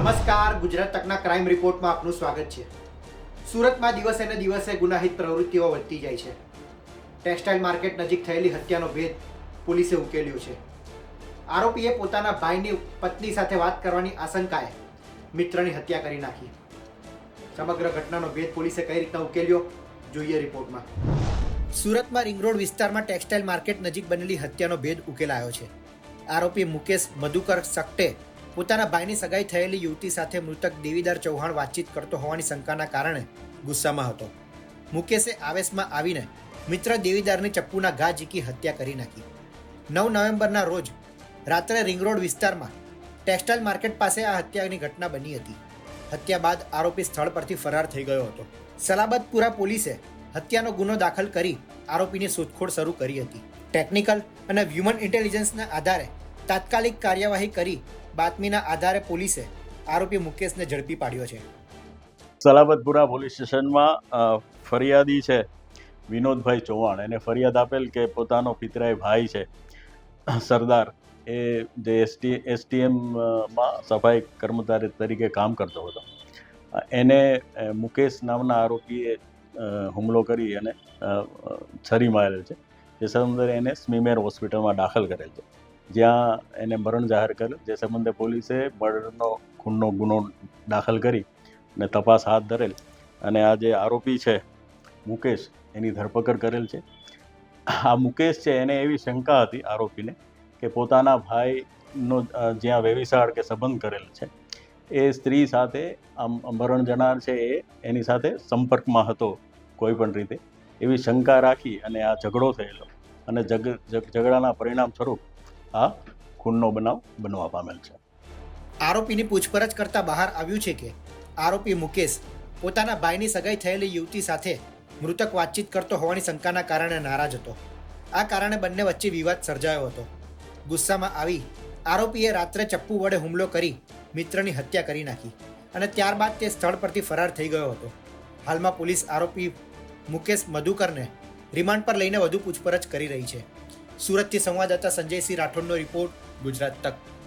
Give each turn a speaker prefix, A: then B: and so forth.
A: નમસ્કાર, ગુજરાત તકના ક્રાઇમ રિપોર્ટમાં આપનું સ્વાગત છે. સુરતમાં દિવસે ને દિવસે ગુનાહિત પ્રવૃત્તિઓ વધતી જાય છે. ટેક્સટાઇલ માર્કેટ નજીક થયેલી હત્યાનો ભેદ પોલીસે ઉકેલ્યો છે. આરોપીએ પોતાના ભાઈની પત્ની સાથે વાત કરવાની આશંકાએ મિત્રની હત્યા કરી નાખી. સમગ્ર ઘટનાનો ભેદ પોલીસે કઈ રીતના ઉકેલ્યો? જોઈએ રિપોર્ટમાં. સુરતમાં રિંગરોડ વિસ્તારમાં ટેક્સટાઇલ માર્કેટ નજીક બનેલી હત્યાનો ભેદ ઉકેલાયો છે. આરોપી મુકેશ મધુકર સક્ટે પોતાના ભાઈની સગાઈ થયેલી યુવતી સાથે મૃતક દેવીદાર ચૌહાણ વાતચીત કરતો હોવાની શંકાના કારણે ગુસ્સામાં હતો. મુકેશે આવેશમાં આવીને મિત્ર દેવીદારની ચપ્પુના ઘા ઝીકી હત્યા કરી નાખી. નવ નવેમ્બરના રોજ રાત્રે રિંગરોડ વિસ્તારમાં ટેક્સટાઇલ માર્કેટ પાસે આ હત્યાની ઘટના બની હતી. હત્યા બાદ આરોપી સ્થળ પરથી ફરાર થઈ ગયો હતો. સલાબતપુરા પોલીસે હત્યાનો ગુનો દાખલ કરી આરોપીની શોધખોળ શરૂ કરી હતી. ટેકનિકલ અને હ્યુમન ઇન્ટેલિજન્સના આધારે તાત્કાલિક કાર્યવાહી કરી બાતમીના આધારે પોલીસે આરોપી મુકેશને ઝડપી પાડ્યો છે.
B: સલાબતપુરા પોલીસ સ્ટેશનમાં ફરિયાદી છે વિનોદભાઈ ચૌહાણ. એને ફરિયાદ આપેલ કે પોતાનો પિતરાય ભાઈ છે, સરદાર. એ જે એસટી, એસટીએમમાં સફાઈ કર્મચારી તરીકે કામ કરતો હતો. એને મુકેશ નામના આરોપીએ હુમલો કરી અને છરી મારેલ છે. જે સંદર્ભે એને સ્મીમેર હોસ્પિટલમાં દાખલ કરેલ છે. જ્યાં એને મરણ જાહેર કર્યું. જે સંબંધે પોલીસે મર્ડરનો ખૂનનો ગુનો દાખલ કરી અને તપાસ હાથ ધરેલ. અને આ જે આરોપી છે મુકેશ, એની ધરપકડ કરેલ છે. આ મુકેશ છે, એને એવી શંકા હતી આરોપીને કે પોતાના ભાઈનો જ્યાં વેવિશાળ કે સંબંધ કરેલ છે, એ સ્ત્રી સાથે મરણ જનાર છે એ, એની સાથે સંપર્કમાં હતો કોઈ પણ રીતે. એવી શંકા રાખી અને આ ઝઘડો થયેલો. અને ઝઘડાના પરિણામ સ્વરૂપ આ ખૂનનો બનાવ બનવા પામેલ છે.
A: આરોપીની પૂછપરછ કરતા બહાર આવ્યું છે કે આરોપી મુકેશ પોતાના ભાઈની સગાઈ થયેલી યુવતી સાથે મૃતક વાતચીત કરતો હોવાની શંકાના કારણે નારાજ હતો. આ કારણે બંને વચ્ચે વિવાદ સર્જાયો હતો. ગુસ્સામાં આવી આરોપીએ રાત્રે ચપ્પુ વડે હુમલો કરી મિત્રની હત્યા કરી નાખી અને ત્યારબાદ તે સ્થળ પરથી ફરાર થઈ ગયો હતો. હાલમાં પોલીસ આરોપી મુકેશ મધુકરને રિમાન્ડ પર લઈને વધુ પૂછપરછ કરી રહી છે. સુરતથી સંવાદદાતા સંજયસિંહ રાઠોડનો રિપોર્ટ ગુજરાત તક.